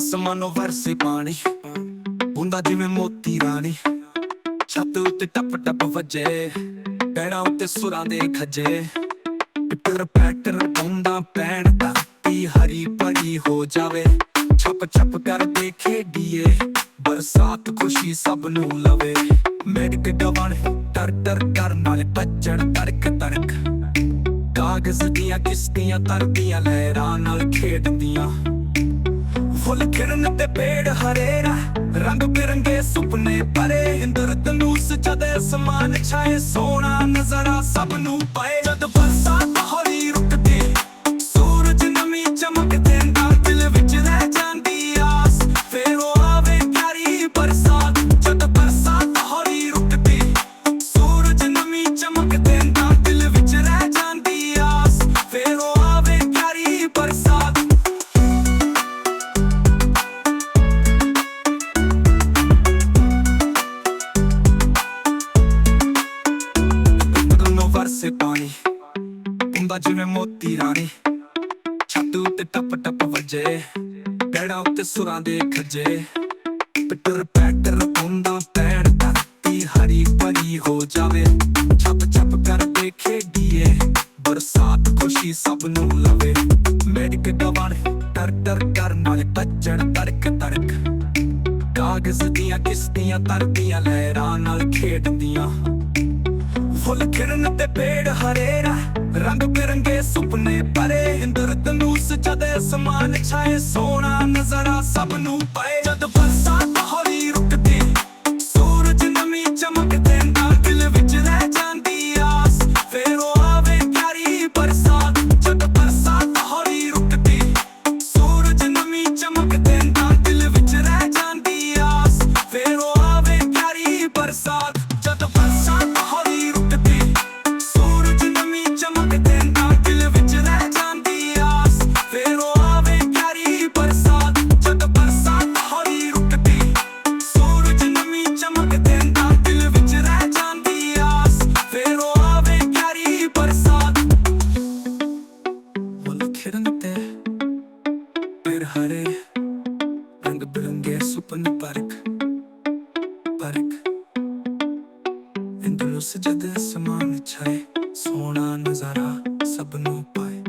ਅਸਮਾਨੋਂ ਵਰਸੇ ਪਾਣੀ। ਬੁੰਦਾ ਜਿਵੇਂ ਮੋਤੀ ਰਾਣੀ। ਛੱਤ ਉੱਤੇ ਟੱਪ ਟੱਪ ਵੱਜੇ। ਪੈਰਾਂ ਉੱਤੇ ਸੁਰਾਂ ਦੇ ਖੱਜੇ। ਪਿੱਟਰ ਪੈਟਰ ਬੁੰਦਾ ਪੈਣ ਧਰਤੀ ਹਰੀ ਭਰੀ ਹੋ ਜਾਵੇ। ਛਪ ਛਪ ਕਰਦੇ ਖੇਡੀਏ। ਬਰਸਾਤ ਖੁਸ਼ੀ ਸਭ ਨੂੰ ਲਵੇ। ਮੇਡ ਕੇ ਟਰ ਟਰ ਕਰਨ ਵਾਲੇ ਭੱਜਣ ਤੜਕ ਤੜਕ। ਕਾਗਜ਼ ਦੀਆਂ ਕਿਸ਼ਤੀਆਂ ਤਰਦੀਆਂ, ਲਹਿਰਾਂ ਨਾਲ ਖੇਡਦੀਆਂ। ਫੁੱਲ ਖਿੜਨ ਤੇ ਪੇੜ ਹਰੇਰਾ, ਰੰਗ ਬਿਰੰਗੇ ਸੁਪਨੇ ਭਰੇ। ਇੰਦਰ ਤਨੂਸ ਜਦ ਅਸਮਾਨ ਛਾਏ ਸੋਨਾ ਨਜ਼ਾਰਾ ਸਭ ਨੂੰ ਪਾਏ। ਜਦ ਹੁੰਦਾ ਜਿਵੇਂ ਮੋਤੀ ਰਾਣੀ। ਛੱਤ ਉੱਤੇ ਟੱਪ ਟੱਪ ਵੱਜੇ, ਪੈੜਾਂ ਉੱਤੇ ਸੁਰਾਂ ਦੇ ਖੱਜੇ। ਪਿੱਟਰ ਪੈਟਰ ਹੁੰਦਾ ਪੈੜ ਧਰਤੀ, ਹਰੀ ਭਰੀ ਹੋ ਜਾਵੇ। ਛੱਪ ਛੱਪ ਕਰਦੇ ਖੇਡੀਏ, ਬਰਸਾਤ ਖੁਸ਼ੀ ਸਭ ਨੂੰ ਲਵੇ। ਮੇਡਿਕ ਦਵਾਨ ਟਰ ਟਰ ਕਰਨ ਵਾਲੇ ਭੱਜਣ ਤੜਕ ਤੜਕ। ਕਾਗਜ਼ ਦੀਆਂ ਕਿਸ਼ਤੀਆਂ ਤਰਦੀਆਂ ਲਹਿਰਾਂ ਨਾਲ ਖੇਡਦੀਆਂ। ਫੁੱਲ ਖਿੜਨ ਤੇ ਪੇੜ ਹਰੇਰਾ ਰੰਗ ਬਿਰੰਗੇ ਸੁਪਨੇ ਭਰੇ ਇੰਦਰ ਧਨੁਸ ਜਦ ਅਸਮਾਨ ਛਾਏ ਸੋਨਾ ਨਜ਼ਾਰਾ ਸਭ ਨੂੰ ਪਏ। ਜਦ ਬਰਸਾਤ ਸੁਪਨੇ ਪਰਖ ਪਰਖ। ਇੰਦਰ ਉਸ ਸਮਾਨ ਛਾਏ ਸੋਹਣਾ ਨਜ਼ਾਰਾ ਸਭ ਨੂੰ ਪਾਏ।